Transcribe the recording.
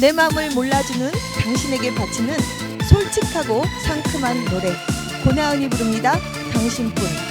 내 마음을 몰라주는 당신에게 바치는 솔직하고 상큼한 노래 고나은이 부릅니다. 당신뿐.